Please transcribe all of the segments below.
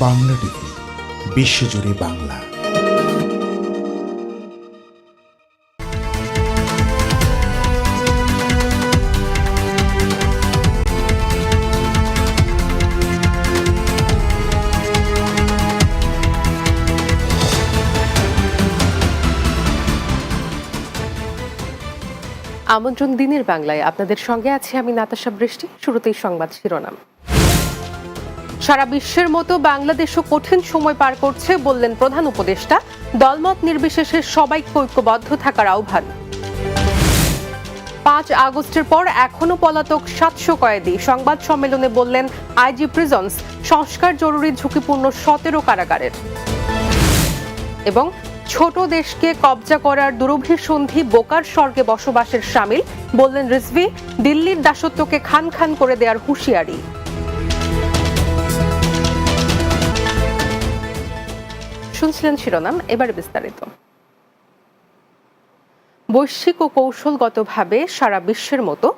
Bangla TV বিশ্বজুড়ে বাংলা। আমন্ত্রণ দিনের বাংলায়। আপনাদের সঙ্গে আছি আমি নাতাশা বৃষ্টি। শুরুতেই সংবাদ শিরোনাম। সারা বিশ্বের মতো বাংলাদেশও কঠিন সময় পার করছে বললেন প্রধান উপদেষ্টা। দলমত নির্বিশেষে সবাইকে ঐক্যবদ্ধ থাকার আহ্বান। পাঁচ আগস্টের পর এখনও পলাতক সাতশো কয়েদি। সংবাদ সম্মেলনে বললেন, আইজি প্রিজন্স, সংস্কার জরুরি ঝুঁকিপূর্ণ সতেরো কারাগারের। এবং ছোট দেশকে কবজা করার দুরভিসন্ধি বোকার স্বর্গে বসবাসের সামিল, বললেন রিজভি, দিল্লির দাসত্বকে খান খান করে দেওয়ার হুঁশিয়ারি। শুনছিলেন শিরোনাম, এবারে বিস্তারিত। বৈশ্বিক ও কৌশলগতভাবে সারা বিশ্বের মতো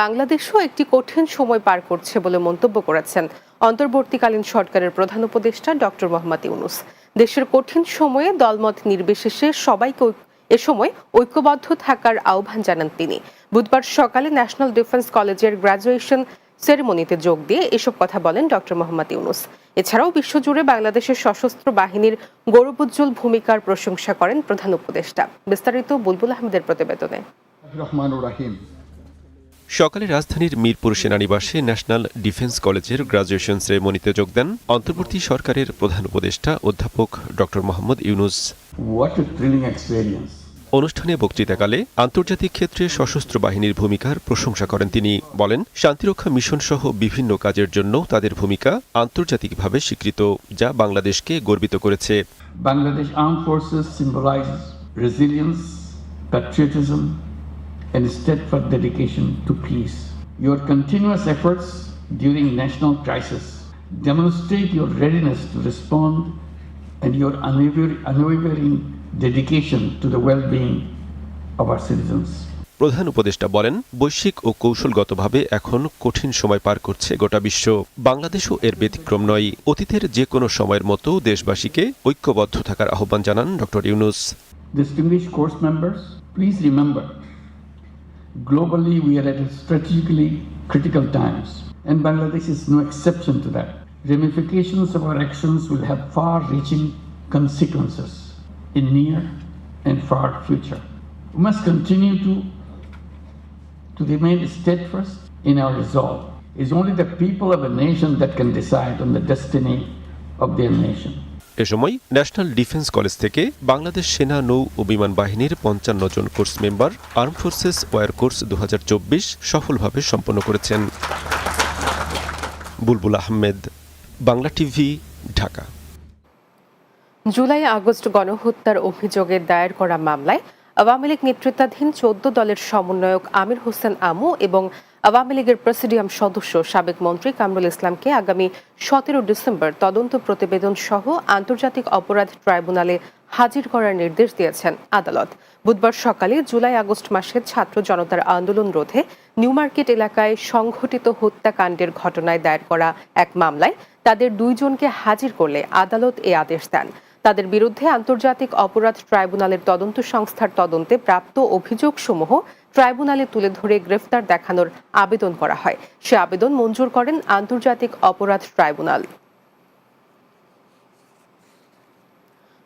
বাংলাদেশও একটি কঠিন সময় পার করছে বলে মন্তব্য করেছেন অন্তর্বর্তীকালীন সরকারের প্রধান উপদেষ্টা ডক্টর মোহাম্মদ ইউনুস। দেশের কঠিন সময়ে দলমত নির্বিশেষে সবাইকে এ সময় ঐক্যবদ্ধ থাকার আহ্বান জানান তিনি। বুধবার সকালে ন্যাশনাল ডিফেন্স কলেজের গ্রাজুয়েশন সেরেমনিতে যোগ দিয়ে এসব কথা বলেন ডক্টর মোহাম্মদ ইউনুস। এছাড়াও বিশ্বজুড়ে বাংলাদেশের সশস্ত্র বাহিনীর গৌরবোজ্জ্বল ভূমিকার প্রশংসা করেন প্রধান উপদেষ্টা। বিস্তারিত বুলবুল আহমেদের প্রতিবেদনে। সকালে রাজধানীর মিরপুর সেনানিবাসে ন্যাশনাল ডিফেন্স কলেজের গ্রাজুয়েশন সেরেমনিতে যোগ দেন অন্তর্বর্তী সরকারের প্রধান উপদেষ্টা অধ্যাপক ড মোহাম্মদ ইউনুস. অনুষ্ঠানে বক্তৃতাকালে আন্তর্জাতিক ক্ষেত্রে সশস্ত্র বাহিনীর ভূমিকার প্রশংসা করেন তিনি। বলেন শান্তিরক্ষা মিশন সহ বিভিন্ন কাজের জন্য তাদের ভূমিকা আন্তর্জাতিকভাবে স্বীকৃত যা বাংলাদেশকে গর্বিত করেছে। Bangladesh Armed Forces symbolizes resilience, patriotism, and steadfast dedication to peace. Your continuous efforts during national crisis demonstrate your readiness to respond and your unwavering dedication to the well-being of our citizens. প্রধান উপদেষ্টা বলেন বৈশ্বিক ও কৌশলগতভাবে এখন কঠিন সময় পার করছে গোটা বিশ্ব বাংলাদেশও এর ব্যতিক্রম নয় অতীতের যে কোনো সময়ের মতো দেশবাসীকে ঐক্যবদ্ধ থাকার আহ্বান জানান ড Yunus Distinguished course members, please remember, globally we are at a strategically critical times, and Bangladesh is no exception to that. Ramifications of our actions will have far-reaching consequences in near and far future. We must continue to, to remain steadfast in our resolve. It's only the people of a nation that can decide on the destiny of their nation. এ সময় national defence college থেকে বাংলাদেশ সেনা নৌ ও বিমান বাহিনীর পঞ্চান্ন জন course member arm forces war course দুহাজার চব্বিশ সফলভাবে সম্পন্ন করেছেন। Bulbul Ahmed, Bangla TV, Dhaka. July August গণহত্যার অভিযোগে দায়ের করা মামলায় আওয়ামী লীগ নেতৃত্বাধীন চোদ্দ দলের সমন্বয়ক আমির হোসেন আমু এবং আওয়ামী লীগের প্রেসিডিয়াম সদস্য সাবেক মন্ত্রী কামরুল ইসলামকে আগামী সতেরো ডিসেম্বর তদন্ত প্রতিবেদন সহ আন্তর্জাতিক অপরাধ ট্রাইব্যুনালে হাজির করার নির্দেশ দিয়েছেন আদালত। বুধবার সকালে জুলাই আগস্ট মাসে ছাত্র জনতার আন্দোলন রোধে নিউ মার্কেট এলাকায় সংঘটিত হত্যাকাণ্ডের ঘটনায় দায়ের করা এক মামলায় তাদের দুইজনকে হাজির করলে আদালত এ আদেশ দেন। তাদের বিরুদ্ধে আন্তর্জাতিক অপরাধ ট্রাইব্যুনালের তদন্ত সংস্থার তদন্তে প্রাপ্ত অভিযোগসমূহ ট্রাইব্যুনালে তুলে ধরে গ্রেফতার দেখানোর আবেদন করা হয়। সে আবেদন মঞ্জুর করেন আন্তর্জাতিক অপরাধ ট্রাইব্যুনাল।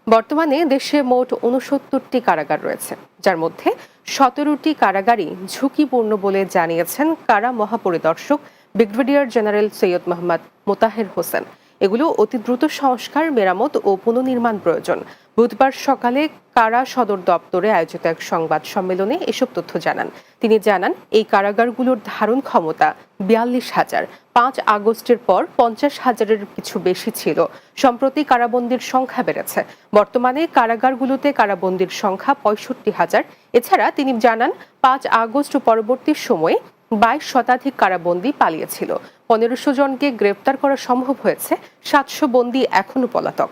বর্তমানে দেশে মোট উনসত্তরটি কারাগার রয়েছে, যার মধ্যে সতেরোটি কারাগারই ঝুঁকিপূর্ণ বলে জানিয়েছেন কারা মহাপরিদর্শক ব্রিগেডিয়ার জেনারেল সৈয়দ মোহাম্মদ মোতাহের হোসেন। এগুলো অতি দ্রুত সংস্কার, মেরামত ও পুনর্নির্মাণ প্রয়োজন। বুধবার সকালে কারা সদর দপ্তরে আয়োজিত এক সংবাদ সম্মেলনে এসব তথ্য জানান। তিনি জানান, এই কারাগারগুলোর ধারণ ক্ষমতা বিয়াল্লিশ হাজার। পাঁচ আগস্টের পর পঞ্চাশ হাজারের কিছু বেশি ছিল। সম্প্রতি কারাবন্দির সংখ্যা বেড়েছে। বর্তমানে কারাগারগুলোতে কারাবন্দির সংখ্যা পঁয়ষট্টি হাজার। এছাড়া তিনি জানান, পাঁচ আগস্ট পরবর্তী সময়ে বাইশ শতাধিক কারাবন্দী পালিয়েছিল। পনেরোশো জনকে গ্রেপ্তার করা সম্ভব হয়েছে। সাতশো বন্দী এখনও পলাতক।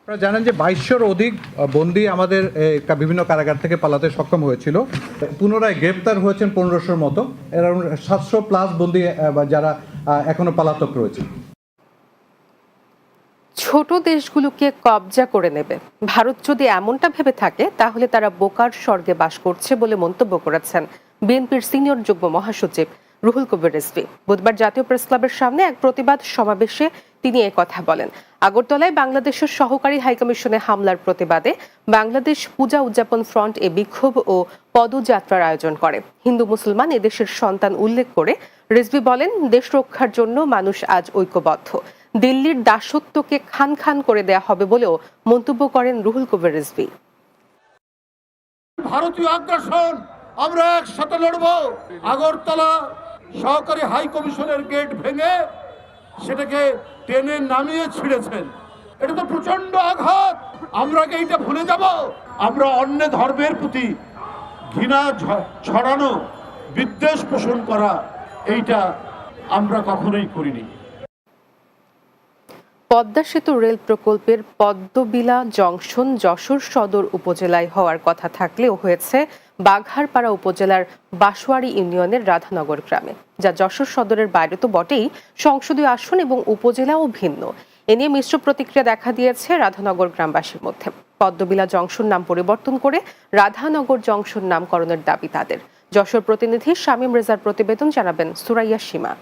আপনারা জানেন যে বাইশশোর অধিক বন্দী আমাদের বিভিন্ন কারাগার থেকে পালাতে সক্ষম হয়েছিল। পুনরায় গ্রেপ্তার হয়েছেন পনেরোশোর মতো। সাতশো প্লাস বন্দী যারা এখনও পলাতক রয়েছে। ছোট দেশগুলোকে কবজা করে নেবে। ভারত যদি এমনটা ভেবে থাকে তাহলে তারা বোকার স্বর্গে বাস করছে বলে মন্তব্য করেছেন বিএনপির সিনিয়র যুগ্ম মহাসচিব রুহুল কবির রিজভী। বুধবার জাতীয় প্রেস ক্লাবের সামনে এক প্রতিবাদ সমাবেশে তিনি কথা বলেন। আগরতলায় বাংলাদেশের সহকারী হাইকমিশনে হামলার প্রতিবাদে বাংলাদেশ পূজা উদযাপন ফ্রন্ট এ বিক্ষোভ ও পদযাত্রার আয়োজন করে। হিন্দু মুসলমান এদেশের সন্তান উল্লেখ করে রিজভী বলেন, দেশ রক্ষার জন্য মানুষ আজ ঐক্যবদ্ধ। দিল্লির দাসত্বকে খান খান করে দেয়া হবে বলেও মন্তব্য করেন রুহুল কবির রিজভী। ভারতীয় আগ্রাসন আমরা একসাথে লড়ব। আগরতলা সহকারী হাই কমিশনের গেট ভেঙে সেটাকে টেনে নামিয়ে ছিঁড়েছেন। এটা তো প্রচণ্ড আঘাত। আমরা কি এইটা ভুলে যাব। আমরা অন্য ধর্মের প্রতি ঘৃণা ছড়ানো, বিদ্বেষ পোষণ করা, এইটা আমরা কখনোই করিনি। পদ্মা সেতু রেল প্রকল্পের পদ্মবিলা জংশন যশোর সদর উপজেলায় হওয়ার কথা থাকলেও হয়েছে বাঘারপাড়া উপজেলার বাসোয়ারি ইউনিয়নের রাধানগর গ্রামে, যা যশোর সদরের বাইরে তো বটেই, সংসদীয় আসন এবং উপজেলাও ভিন্ন। এ নিয়ে মিশ্র প্রতিক্রিয়া দেখা দিয়েছে রাধানগর গ্রামবাসীর মধ্যে। পদ্মবিলা জংশন নাম পরিবর্তন করে রাধানগর জংশন নামকরণের দাবি তাদের। যশোর প্রতিনিধি শামীম রেজার প্রতিবেদন জানাবেন সুরাইয়া সীমা।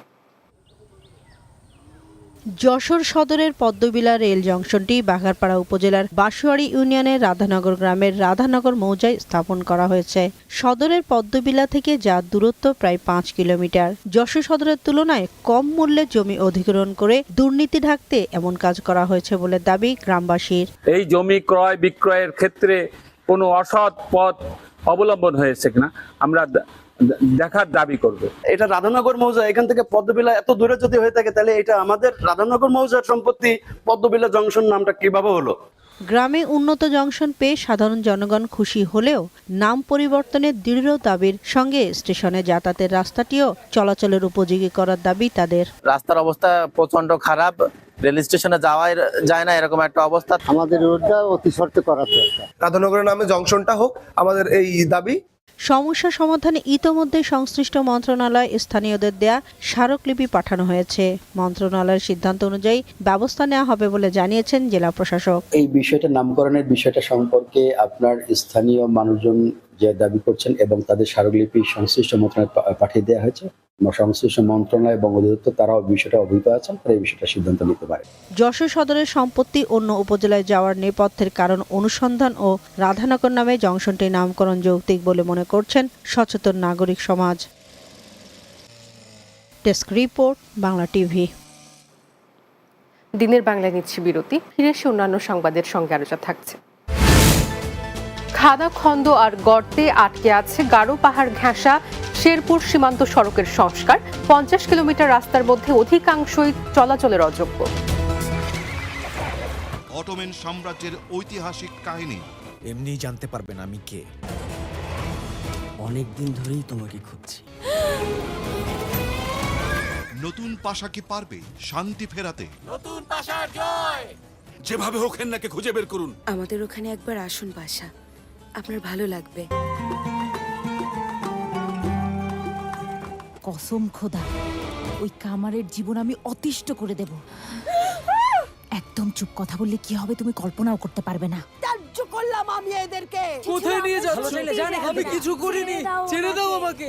যশোর সদরের পদ্মবিলা রেল জংশনটি বাঘারপাড়া উপজেলার বাসুয়ারি ইউনিয়নের রাধানগর গ্রামের রাধানগর মৌজায় স্থাপন করা হয়েছে। সদরের পদ্মবিলা থেকে যার দূরত্ব প্রায় পাঁচ কিলোমিটার। যশোর সদরের তুলনায় কম মূল্যে জমি অধিগ্রহণ করে দুর্নীতি ঢাকতে এমন কাজ করা হয়েছে বলে দাবি গ্রামবাসীর। এই জমি ক্রয় বিক্রয়ের ক্ষেত্রে কোনো অসৎ পথ অবলম্বন হয়েছে কিনা? আমরা দেখার দাবি করবে। এটা রাধানগর মৌজা এখান থেকে পদ্মবিলা এত দূরে যদি হয়ে থাকে তাহলে এটা আমাদের রাধানগর মৌজার সম্পত্তি পদ্মবিলা জংশন নামটা কীভাবে হলো? গ্রামে উন্নত জংশন পেয়ে সাধারণ জনগণ খুশি হলেও নাম পরিবর্তনের দৃঢ় দাবির সঙ্গে স্টেশনে যাতায়াতের রাস্তাটিও চলাচলের উপযোগী করার দাবি তাদের। রাস্তার অবস্থা প্রচণ্ড খারাপ রেল স্টেশনে যাওয়াই যায় না এরকম একটা অবস্থা। আমাদের রোডটা অতি শর্তে করা দরকার। রাধানগরের নামে জংশনটা হোক আমাদের এই দাবি। সমস্যা সমাধানে ইতোমধ্যে সংশ্লিষ্ট মন্ত্রণালয় স্থানীয়দের দেয়া স্মারকলিপি পাঠানো হয়েছে। মন্ত্রণালয়ের সিদ্ধান্ত অনুযায়ী ব্যবস্থা নেওয়া হবে বলে জানিয়েছেন জেলা প্রশাসক। এই বিষয়টা নামকরণের বিষয়টা সম্পর্কে আপনার স্থানীয় মানুষজন যে দাবি করছেন এবং তাদের স্মারকলিপি সংশ্লিষ্ট মন্ত্রণালয়ে পাঠিয়ে দেওয়া হয়েছে। এবং সংশ্লিষ্ট মন্ত্রণালয় এবং অধিদপ্তর তারাও বিষয়টা অবহিত আছেন তারা এই বিষয়টা সিদ্ধান্ত নিতে পারে। যশোর সদরের সম্পত্তি অন্য উপজেলায় যাওয়ার নেপথ্যের কারণ অনুসন্ধান ও রাধানগর নামে জংশনটির নামকরণ যৌক্তিক বলে মনে করছেন সচেতন নাগরিক সমাজ। Desk report Bangla TV. দিনের বাংলায় নিচ্ছি বিরতি। ফিরে এসে অন্যান্য সংবাদের সঙ্গে আলোচনা থাকছে। খাদা খন্দ আর গর্তে আটকে আছে গারো পাহাড় ঘেঁষা শেরপুর সীমান্ত সড়কের সংস্কার। পঞ্চাশ কিলোমিটার রাস্তার মধ্যে অধিকাংশই চলাচলের অযোগ্য। অটোমেন সাম্রাজ্যের ঐতিহাসিক কাহিনী। এমনি জানতে পারবেন আমি কে। অনেক দিন ধরেই তোমাকে খুঁজছি। নতুন পাশা কি পারবে শান্তি ফেরাতে? যেভাবে হোক হেন্নাকে খুঁজে বের করুন। আমাদের ওখানে একবার আসুন বাসা আপনার ভালো লাগবে। কসম খোদা ওই কামারের জীবন আমি অতিষ্ঠ করে দেব। একদম চুপ কথা বললে কি হবে তুমি কল্পনাও করতে পারবে না। ত্যায্য করলাম আমি এদেরকে। কোথায় নিয়ে যাচ্ছ? আমি কিছু করিনি। ছেড়ে দাও আমাকে।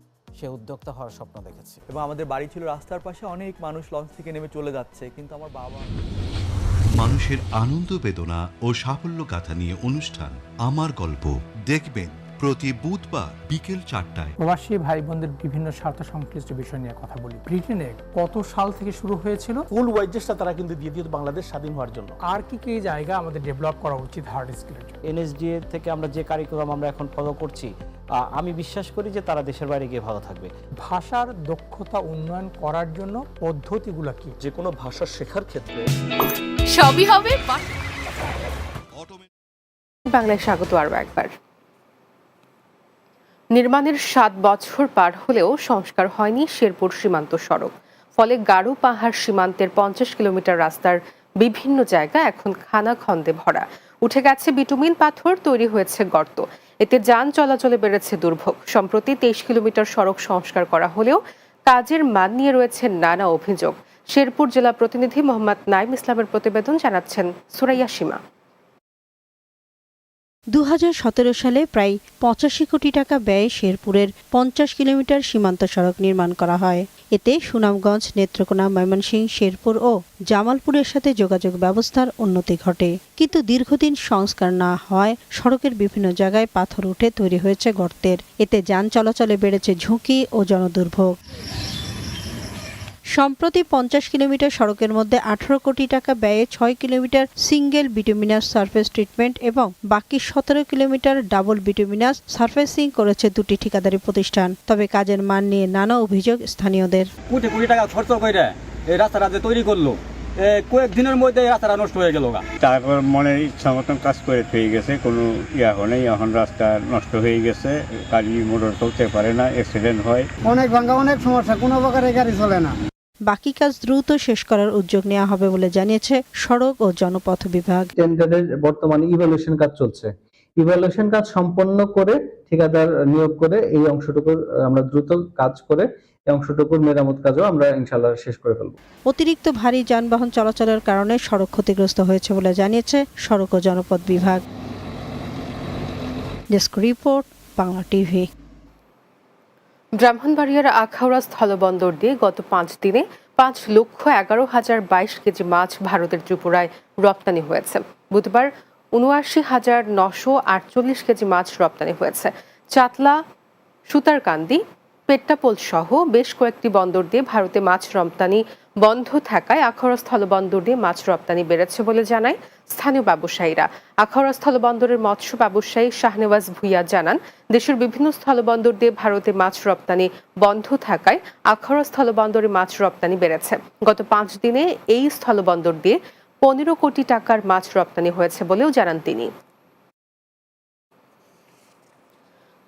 সে উদ্যোক্তা হওয়ার স্বপ্ন দেখেছে। এবং আমাদের বাড়ি ছিল রাস্তার পাশে অনেক মানুষ লঞ্চ থেকে নেমে চলে যাচ্ছে কিন্তু আমার বাবা মানুষের আনন্দ বেদনা ও সাফল্য গাথা নিয়ে অনুষ্ঠান আমার গল্প দেখবেন প্রতি বুধবার বিকেল চারটায়। প্রবাসী ভাই বোনদের বিভিন্ন স্বার্থ সংশ্লিষ্ট বিষয় নিয়ে কথা বলি। ব্রিটেনে কত সাল থেকে শুরু হয়েছিল? ফুল ওয়াইজেসটা তারা কিন্তু দিয়ে দিত বাংলাদেশ স্বাধীন হওয়ার জন্য। আর কি কি জায়গা আমাদের ডেভেলপ করা উচিত হার্ড স্কিলের জন্য? এনএসডিএ থেকে আমরা যে কারিকুলাম আমরা এখন ফলো করছি আমি বিশ্বাস করি যে তারা দেশের বাইরে গিয়ে ভালো থাকবে। ভাষার দক্ষতা উন্নয়ন করার জন্য পদ্ধতিগুলো কি? যে কোনো ভাষা শেখার ক্ষেত্রে সবই হবে বাংলায় স্বাগত আরও একবার। নির্মাণের সাত বছর পার হলেও সংস্কার হয়নি শেরপুর সীমান্ত সড়ক। ফলে গারো পাহাড় সীমান্তের পঞ্চাশ কিলোমিটার রাস্তার বিভিন্ন জায়গা এখন খানা খন্দে ভরা। উঠে গেছে বিটুমিন পাথর, তৈরি হয়েছে গর্ত। এতে যান চলাচলে বেড়েছে দুর্ভোগ। সম্প্রতি তেইশ কিলোমিটার সড়ক সংস্কার করা হলেও কাজের মান নিয়ে রয়েছে নানা অভিযোগ। শেরপুর জেলা প্রতিনিধি মোহাম্মদ নাইম ইসলামের প্রতিবেদন জানাচ্ছেন সুরাইয়া সীমা। দু হাজার সতেরো সালে প্রায় পঁচাশি কোটি টাকা ব্যয়ে শেরপুরের পঞ্চাশ কিলোমিটার সীমান্ত সড়ক নির্মাণ করা হয়। এতে সুনামগঞ্জ, নেত্রকোনা, ময়মনসিংহ, শেরপুর ও জামালপুরের সাথে যোগাযোগ ব্যবস্থার উন্নতি ঘটে। কিন্তু দীর্ঘদিন সংস্কার না হওয়ায় সড়কের বিভিন্ন জায়গায় পাথর উঠে তৈরি হয়েছে গর্তের। এতে যান চলাচলে বেড়েছে ঝুঁকি ও জনদুর্ভোগ। সম্প্রতি পঞ্চাশ কিলোমিটার সড়কের মধ্যে আঠারো কোটি টাকা ব্যয়ে ছয় kilometre single bituminous surface treatment এবং বাকি সতেরো কিলোমিটার ডাবল বিটুমিনাস সার্ফেসিং করেছে দুটি ঠিকাদারি প্রতিষ্ঠান। তবে কাজের মান নিয়ে নানা অভিযোগ স্থানীয়দের। কোটি কোটি টাকা খরচ করে এই রাস্তাটা যে তৈরি করল কয়েকদিনের মধ্যে রাস্তাটা নষ্ট হয়ে গেল তারপর মনে ইচ্ছা মতন কাজ করে হয়ে গেছে কোনো ইয়া নেই এখন রাস্তা নষ্ট হয়ে গেছে গাড়ি মোটর চলতে পারে না অ্যাক্সিডেন্ট হয়। অনেক ভাঙ্গা অনেক সমস্যা কোনো প্রকারে গাড়ি চলে না। বাকি কাজ দ্রুত শেষ করার উদ্যোগ নেওয়া হবে বলে জানিয়েছে সড়ক ও জনপথ বিভাগ। টেন্ডারের বর্তমানে ইভালুয়েশন কাজ চলছে। ইভালুয়েশন কাজ সম্পন্ন করে ঠিকাদার নিয়োগ করে এই অংশটুকুর আমরা দ্রুত কাজ করে অংশটুকুর মেরামত কাজও আমরা ইনশাল্লাহ শেষ করে ফেলব। অতিরিক্ত ভারী যানবাহন চলাচলের কারণে সড়ক ক্ষতিগ্রস্ত হয়েছে বলে জানিয়েছে সড়ক ও জনপথ বিভাগ। ডেস্ক রিপোর্ট বাংলা টিভি ব্রাহ্মণবাড়িয়ার আখাউড়া স্থলবন্দর দিয়ে গত পাঁচ দিনে পাঁচ লক্ষ এগারো হাজার বাইশ কেজি মাছ ভারতের ত্রিপুরায় রপ্তানি হয়েছে। বুধবার উনআশি হাজার নশো আটচল্লিশ কেজি মাছ রপ্তানি হয়েছে। চাতলা, সুতারকান্দি পেট্টাপোল সহ বেশ কয়েকটি বন্দর দিয়ে ভারতে মাছ রপ্তানি বন্ধ থাকায় আখাউড়া স্থলবন্দর দিয়ে মাছ রপ্তানি বেড়েছে বলে জানায় স্থানীয় ব্যবসায়ীরা। আখাউড়া স্থলবন্দরের মৎস্য ব্যবসায়ী শাহনেওয়াজ ভুইয়া জানান, দেশের বিভিন্ন স্থলবন্দর দিয়ে ভারতে মাছ রপ্তানি বন্ধ থাকায় আখাউড়া স্থলবন্দরে মাছ রপ্তানি বেড়েছে। গত পাঁচ দিনে এই স্থলবন্দর দিয়ে পনেরো কোটি টাকার মাছ রপ্তানি হয়েছে বলেও জানান তিনি।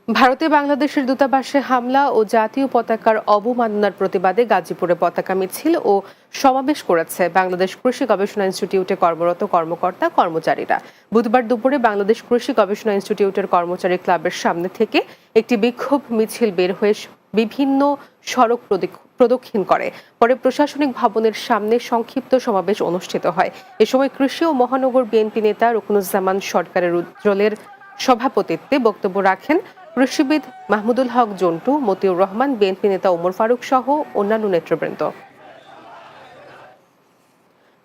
ভারতে বাংলাদেশের দূতাবাসে হামলা ও জাতীয় পতাকার অবমাননার প্রতিবাদে গাজীপুরে পতাকা মিছিল ও সমাবেশ করেছে বাংলাদেশ কৃষি গবেষণা ইনস্টিটিউটে কর্মরত কর্মকর্তা, কর্মচারীরা। বুধবার দুপুরে বাংলাদেশ কৃষি গবেষণা ইনস্টিটিউটের কর্মচারী ক্লাবের সামনে থেকে একটি বিক্ষোভ মিছিল বের হয়ে বিভিন্ন সড়ক প্রদীক- প্রদক্ষিণ করে। পরে প্রশাসনিক ভবনের সামনে সংক্ষিপ্ত সমাবেশ অনুষ্ঠিত হয়। এ সময় কৃষি ও মহানগর বিএনপি নেতা রুকনুজ্জামান সরকারের উজ্জ্বলের সভাপতিত্বে বক্তব্য রাখেন কৃষিবিদ মাহমুদুল হক জন্টু, মতিউর রহমান, বিএনপি নেতা ওমর ফারুক সহ অন্যান্য নেতৃবৃন্দ।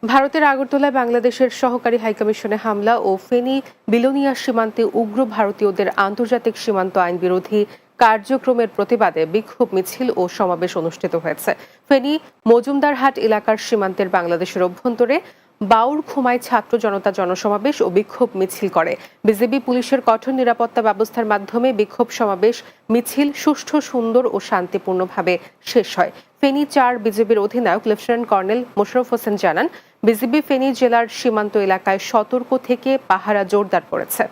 ভারতের আগরতলায় বাংলাদেশের সহকারী হাইকমিশনে হামলা ও ফেনী বিলোনিয়া সীমান্তে উগ্র ভারতীয়দের আন্তর্জাতিক সীমান্ত আইন বিরোধী কার্যক্রমের প্রতিবাদে বিক্ষোভ মিছিল ও সমাবেশ অনুষ্ঠিত হয়েছে। ফেনী মজুমদারহাট এলাকার সীমান্তের বাংলাদেশের অভ্যন্তরে বাউর খুমায় ছাত্র জনতা জনসমাবেশ ও বিক্ষোভ মিছিল করে। বিজেপি পুলিশের কঠোর নিরাপত্তা ব্যবস্থার মাধ্যমে বিক্ষোভ সমাবেশ মিছিল সুষ্ঠু, সুন্দর ও শান্তিপূর্ণভাবে শেষ হয়। ফেনী চার বিজেপির অধিনায়ক লেফটেন্যান্ট কর্নেল মোশারফ হোসেন জানান বিজেপি ফেনী জেলার সীমান্ত এলাকায় সতর্ক থেকে পাহারা জোরদার করেছে।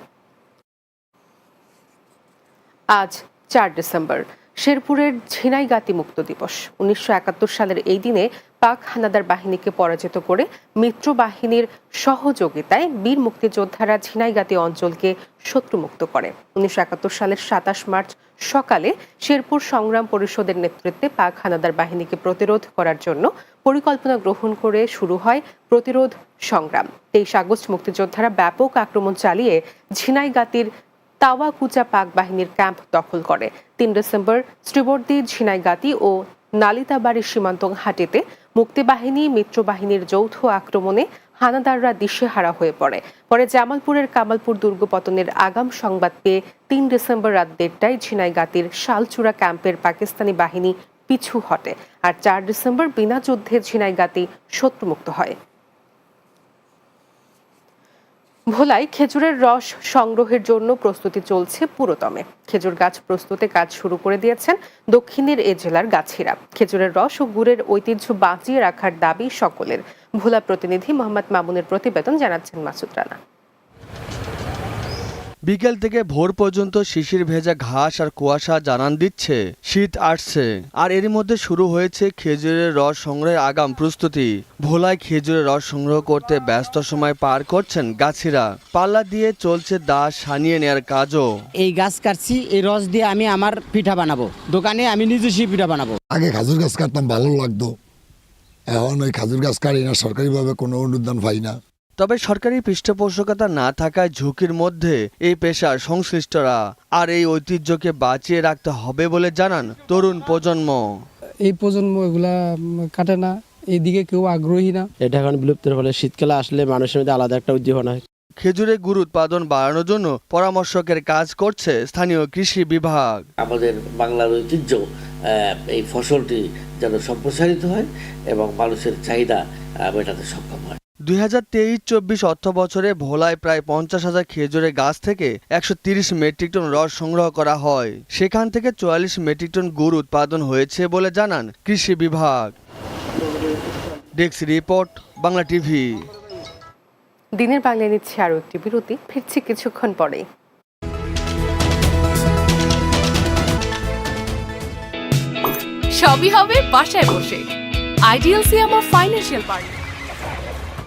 আজ চার ডিসেম্বর। শেরপুরের ঝিনাইগাতি মুক্ত দিবস। উনিশশো একাত্তর সালের এই দিনে পাক হানাদার বাহিনীকে পরাজিত করে মিত্র বাহিনীর সহযোগিতায় বীর মুক্তিযোদ্ধারা ঝিনাইগাতি অঞ্চলকে শত্রুমুক্ত করে। উনিশশো একাত্তর সালের সাতাশ মার্চ সকালে শেরপুর সংগ্রাম পরিষদের নেতৃত্বে পাক হানাদার বাহিনীকে প্রতিরোধ করার জন্য পরিকল্পনা গ্রহণ করে শুরু হয় প্রতিরোধ সংগ্রাম। তেইশ আগস্ট মুক্তিযোদ্ধারা ব্যাপক আক্রমণ চালিয়ে ঝিনাইগাতির তাওয়াকুচা পাক বাহিনীর ক্যাম্প দখল করে। তিন ডিসেম্বর শ্রীবর্দী ঝিনাইগাতি ও নালিতাবাড়ি সীমান্ত হাটিতে মুক্তিবাহিনী মিত্রবাহিনীর যৌথ আক্রমণে হানাদাররা দিশেহারা হয়ে পড়ে। পরে জামালপুরের কামালপুর দুর্গ পতনের আগাম সংবাদ পেয়ে তিন ডিসেম্বর রাত দেড়টায় ঝিনাইগাতির শালচূড়া ক্যাম্পের পাকিস্তানি বাহিনী পিছু হটে। আর চার ডিসেম্বর বিনা যুদ্ধে ঝিনাইগাতি শত্রুমুক্ত হয়। ভোলায় খেজুরের রস সংগ্রহের জন্য প্রস্তুতি চলছে পুরোতমে খেজুর গাছ প্রস্তুতে কাজ শুরু করে দিয়েছেন দক্ষিণের এ জেলার গাছিরা। খেজুরের রস ও গুড়ের ঐতিহ্য বাঁচিয়ে রাখার দাবি সকলের। ভোলা প্রতিনিধি মোহাম্মদ মামুনের প্রতিবেদন জানাচ্ছেন মাসুদ রানা। বিকেল থেকে ভোর পর্যন্ত শিশির ভেজা ঘাস আর কুয়াশা জানান দিচ্ছে। শীত আসছে। আর এরই মধ্যে শুরু হয়েছে খেজুরের রস সংগ্রহের আগাম প্রস্তুতি। ভোলায় খেজুরের রস সংগ্রহ করতে ব্যস্ত সময় পার করছেন গাছিরা। পাল্লা দিয়ে চলছে দাস সানিয়ে নেয়ার কাজও। এই গাছ কাটছি এই রস দিয়ে আমি আমার পিঠা বানাবো। দোকানে আমি নিজস্বই পিঠা বানাবো। আগে খাজুর গাছ কাটতাম ভালো লাগতো। এখন ওই খাজুর গাছ কাটি না সরকারিভাবে কোনো অনুদান পাই না। তবে সরকারি পৃষ্ঠপোষকতা না থাকায় ঝুঁকির মধ্যে এই পেশার সংশ্লিষ্টরা আর এই ঐতিহ্যকে বাঁচিয়ে রাখতে হবে বলে জানান তরুণ প্রজন্ম। এই প্রজন্ম এগুলা কাটে না এইদিকে কেউ আগ্রহী না। এটা এখন বিলুপ্তের ফলে শীতকালে আসলে মানুষের মধ্যে আলাদা একটা উদ্দীপনা হয়। খেজুরের গুড় উৎপাদন বাড়ানোর জন্য পরামর্শকের কাজ করছে স্থানীয় কৃষি বিভাগ। আমাদের বাংলার ঐতিহ্য এই ফসলটি যেন সম্প্রসারিত হয় এবং মানুষের চাহিদা মেটাতে সক্ষম হয়। দুই হাজার তেইশ চব্বিশ অর্থ বছরে ভোলায় প্রায় পঞ্চাশ হাজার খেজুরের গাছ থেকে একশো তিরিশ মেট্রিক টন রস সংগ্রহ করা হয়। সেখান থেকে চুয়াল্লিশ মেট্রিক টন গুড় উৎপাদন হয়েছে বলে জানান কৃষি বিভাগ। Desk report Bangla TV. দিনের বাংলায় নিচ্ছে আরও একটি বিরতি। ফিরছি কিছুক্ষণ পরেই। সবই হবে বাসায় বসে। Ideal CMO financial partner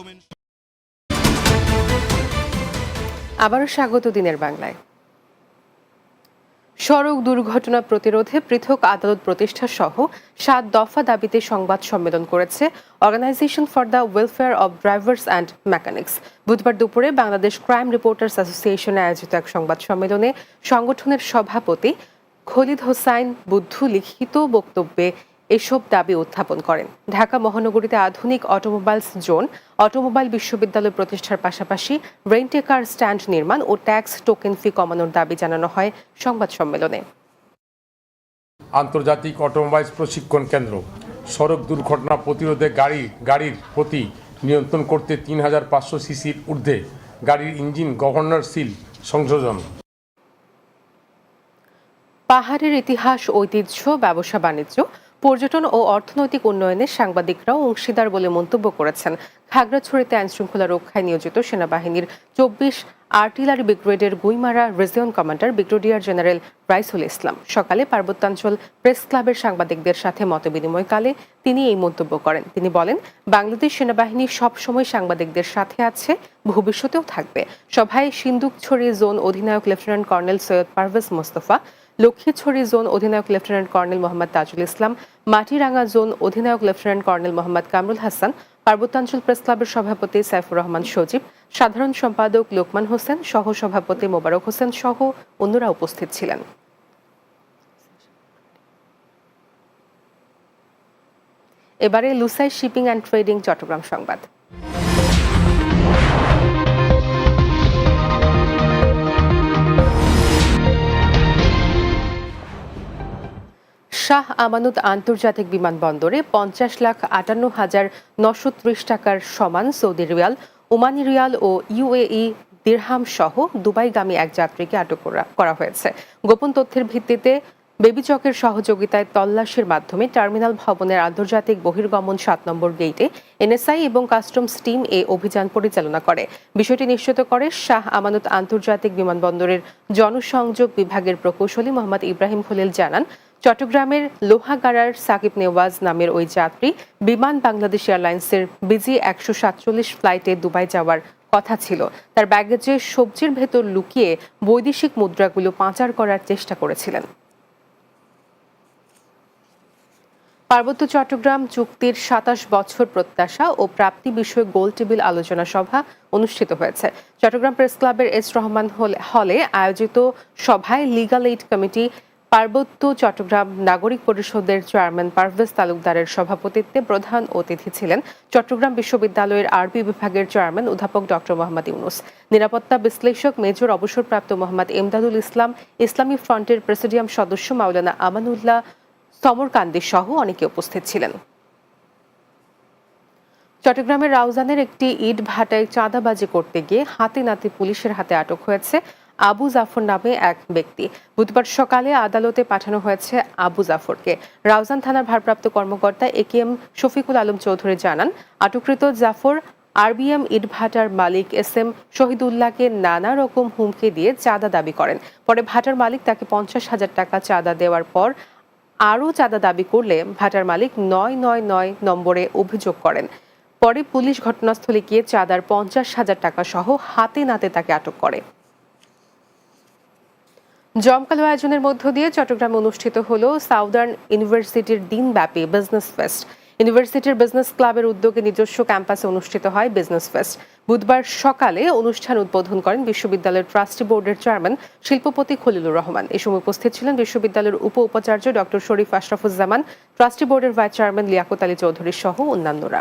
আমি আবারও স্বাগত দিনের বাংলায়। সড়ক দুর্ঘটনা প্রতিরোধে পৃথক আদালত প্রতিষ্ঠা সহ সাত দফা দাবিতে সংবাদ সম্মেলন করেছে organisation for the welfare of drivers and mechanics বুধবার দুপুরে বাংলাদেশ ক্রাইম রিপোর্টার্স অ্যাসোসিয়েশনে আয়োজিত এক সংবাদ সম্মেলনে সংগঠনের সভাপতি খলিদ হোসাইন বুদ্ধু লিখিত বক্তব্যে এসব দাবি উত্থাপন করেন। ঢাকা মহানগরীতে আধুনিক অটোমোবাইলস জোন অটোমোবাইল বিশ্ববিদ্যালয় প্রতিষ্ঠার পাশাপাশি রেন্টেকার স্ট্যান্ড নির্মাণ ও ট্যাক্স টোকেন ফি কমানোর দাবি জানানো হয় সংবাদ সম্মেলনে। আন্তর্জাতিক অটোমোবাইলস প্রশিক্ষণ কেন্দ্র সড়ক দুর্ঘটনা প্রতিরোধে গাড়ি গাড়ির প্রতি নিয়ন্ত্রণ করতে তিন হাজার পাঁচশো সিসির ঊর্ধ্বে গাড়ির ইঞ্জিন গভর্নর সিল সংযোজন। পাহাড়ের ইতিহাস ঐতিহ্য ব্যবসা বাণিজ্য পর্যটন ও অর্থনৈতিক উন্নয়নে সাংবাদিকরাও অংশীদার বলে মন্তব্য করেছেন। খাগড়াছড়িতে আইন শৃঙ্খলা রক্ষায় নিয়োজিত সেনাবাহিনীর চব্বিশ আর্টিলারি ব্রিগেডের Guimara region commander brigadier general Raisul Islam. সকালে পার্বত্যাঞ্চল প্রেস ক্লাবের সাংবাদিকদের সাথে মতবিনিময়কালে তিনি এই মন্তব্য করেন। তিনি বলেন, বাংলাদেশ সেনাবাহিনী সবসময় সাংবাদিকদের সাথে আছে, ভবিষ্যতেও থাকবে। সভায় সিন্দুকছড়ি জোন অধিনায়ক lieutenant colonel Syed Parvez Mostafa Lakshmichhari zone অধিনায়ক lieutenant colonel Mohammad Tajul Islam Matiranga zone অধিনায়ক লেফটেন্যান্ট কর্নেল মোহাম্মদ কামরুল হাসান, পার্বত্যাঞ্চল প্রেস ক্লাবের সভাপতি সাইফুর রহমান সজীব, সাধারণ সম্পাদক লোকমান হোসেন সহ সভাপতি মোবারক হোসেন সহ অন্যরা উপস্থিত ছিলেন। এবারে Lushai shipping and trading, Chattogram সংবাদ। শাহ আমানত আন্তর্জাতিক বিমানবন্দরে পঞ্চাশ লাখ আটান্ন হাজার নশো ত্রিশ টাকার সমান সৌদি রিয়াল, ওমানি রিয়াল ও ইউএই দিরহাম সহ দুবাইগামী এক যাত্রীকে আটক করা- হয়েছে। গোপন তথ্যের ভিত্তিতে বেবিচকের সহযোগিতায় তল্লাশির মাধ্যমে টার্মিনাল ভবনের আন্তর্জাতিক বহির্গমন সাত নম্বর গেটে এনএসআই এবং কাস্টমস টিম এ অভিযান পরিচালনা করে। বিষয়টি নিশ্চিত করে শাহ আমানত আন্তর্জাতিক বিমানবন্দরের জনসংযোগ বিভাগের প্রকৌশলী মোহাম্মদ ইব্রাহিম খলিল জানান চট্টগ্রামের লোহাগাড়ার সাকিব নেওয়াজ নামের ওই যাত্রী বিমান বাংলাদেশ এয়ারলাইন্সের বিজি একশো সাতচল্লিশ ফ্লাইটে দুবাই যাওয়ার কথা ছিল। তার ব্যাগেজে সবজির ভেতর লুকিয়ে বৈদেশিক মুদ্রাগুলো পাচার করার চেষ্টা করেছিলেন। পার্বত্য চট্টগ্রাম চুক্তির সাতাশ বছর প্রত্যাশা ও প্রাপ্তি বিষয়ে গোল টেবিল আলোচনা সভা অনুষ্ঠিত হয়েছে। চট্টগ্রাম প্রেস ক্লাবের এস রহমান হল- আয়োজিত সভায় লিগাল এইড কমিটি পার্বত্য চট্টগ্রাম নাগরিক পরিষদের চেয়ারম্যান পারভেজ তালুকদারের সভাপতিত্বে প্রধান অতিথি ছিলেন চট্টগ্রাম বিশ্ববিদ্যালয়ের আরবি বিভাগের চেয়ারম্যান অধ্যাপক ডক্টর মোহাম্মদ ইউনুস। নিরাপত্তা বিশ্লেষক মেজর অবসরপ্রাপ্ত মোহাম্মদ এমদাদুল ইসলাম, ইসলামী ফ্রন্টের প্রেসিডিয়াম সদস্য মাওলানা আমানুল্লাহ সমরকান্দি সহ অনেকে উপস্থিত ছিলেন। চট্টগ্রামের রাউজানের একটি ইট ভাটায় চাঁদাবাজি করতে গিয়ে হাতে নাতে পুলিশের হাতে আটক হয়েছে আবু জাফর নামে এক ব্যক্তি। বুধবার সকালে আদালতে পাঠানো হয়েছে আবু জাফরকে। রাউজান থানার ভারপ্রাপ্ত কর্মকর্তা A K M Shafiqul Alam Chowdhury জানান, আটককৃত জাফর, আরবিএম ইটভাটার মালিক এস এম শহীদুল্লাহকে নানা রকম হুমকি দিয়ে চাঁদা দাবি করেন। পরে ভাটার মালিক তাকে পঞ্চাশ হাজার টাকা চাঁদা দেওয়ার পর আরও চাঁদা দাবি করলে ভাটার মালিক নয় নয় নয় নম্বরে অভিযোগ করেন। পরে পুলিশ ঘটনাস্থলে গিয়ে চাঁদার পঞ্চাশ হাজার টাকা সহ হাতে নাতে তাকে আটক করে। জমকালো আয়োজনের মধ্য দিয়ে চট্টগ্রামে অনুষ্ঠিত হলো সাউদার্ন ইউনিভার্সিটির দিনব্যাপী বিজনেস ফেস্ট। ইউনিভার্সিটির বিজনেস ক্লাবের উদ্যোগে নিজস্ব ক্যাম্পাসে অনুষ্ঠিত হয় বিজনেস ফেস্ট। বুধবার সকালে অনুষ্ঠান উদ্বোধন করেন বিশ্ববিদ্যালয়ের ট্রাস্টি বোর্ডের চেয়ারম্যান শিল্পপতি খলিলুর রহমান। এ সময় উপস্থিত ছিলেন বিশ্ববিদ্যালয়ের উপ উপাচার্য ডক্টর শরীফ আশরাফুজ্জামান, ট্রাস্টি বোর্ডের ভাইস চেয়ারম্যান লিয়াকত আলী চৌধুরী সহ অন্যান্যরা।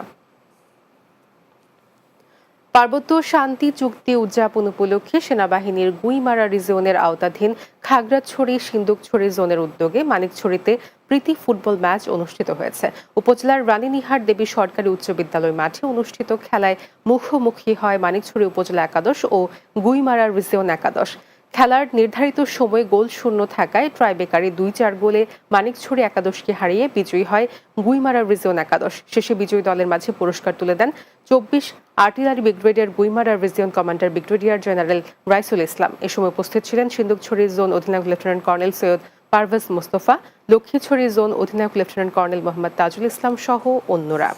পার্বত্য শান্তি চুক্তি উদযাপন উপলক্ষে সেনাবাহিনীর গুইমারা রিজিয়নের আওতাধীন খাগড়াছড়ি সিন্দুকছড়ি জোনের উদ্যোগে মানিকছড়িতে প্রীতি ফুটবল ম্যাচ অনুষ্ঠিত হয়েছে। উপজেলার রানীনিহার দেবী সরকারি উচ্চ বিদ্যালয় মাঠে অনুষ্ঠিত খেলায় মুখোমুখি হয় মানিকছড়ি উপজেলা একাদশ ও গুইমারা রিজিয়ন একাদশ। খেলার নির্ধারিত সময় গোল শূন্য থাকায় ট্রাইবেকারে দুই চার গোলে মানিকছড়ি একাদশকে হারিয়ে বিজয়ী হয় গুইমারা রিজিয়ন একাদশ। শেষে বিজয়ী দলের মাঝে পুরস্কার তুলে দেন চব্বিশ artillery brigadier Guimara region commander brigadier general Raisul Islam. এ সময় উপস্থিত ছিলেন সিন্দুকছড়ি জোন অধিনায়ক lieutenant colonel Syed Parvez Mostafa Lakshmichhari zone অধিনায়ক লেফটেন্যান্ট কর্নেল মোহাম্মদ তাজুল ইসলাম সহ অন্যরা।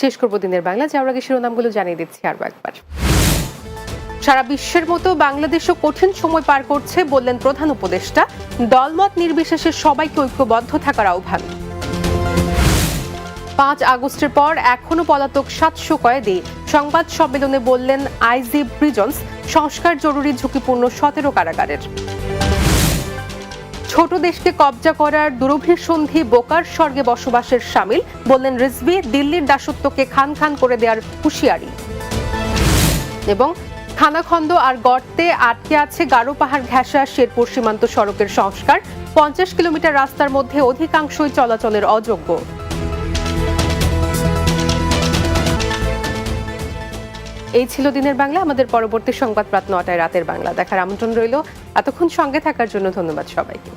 শেষ করব দিনের বাংলা। যাওয়ার আগে শিরোনামগুলো জানিয়ে দিচ্ছি আরও একবার। সারা বিশ্বের মতো বাংলাদেশও কঠিন সময় পার করছে বললেন প্রধান উপদেষ্টা। দলমত নির্বিশেষে সবাইকে ঐক্যবদ্ধ থাকার আহ্বান। পাঁচ আগস্টের পর এখনও পলাতক সাতশো কয়েদি। সংবাদ সম্মেলনে বললেন আইজি প্রিজন্স সংস্কার জরুরি ঝুঁকিপূর্ণ সতেরো কারাগারের। ছোট দেশকে কবজা করার দুরভিসন্ধি বোকার স্বর্গে বসবাসের সামিল, বললেন রিজভি, দিল্লির দাসত্বকে খান খান করে দেওয়ার হুঁশিয়ারি। এবং খানাখন্দ আর গর্তে আটকে আছে গারো পাহাড় ঘেঁষা শেরপুর সীমান্ত সড়কের সংস্কার, পঞ্চাশ কিলোমিটার রাস্তার মধ্যে অধিকাংশই চলাচলের অযোগ্য। এই ছিল দিনের বাংলা, আমাদের পরবর্তী সংবাদ রাত নটায় রাতের বাংলা। দেখার আমন্ত্রণ রইল। এতক্ষণ সঙ্গে থাকার জন্য ধন্যবাদ সবাইকে।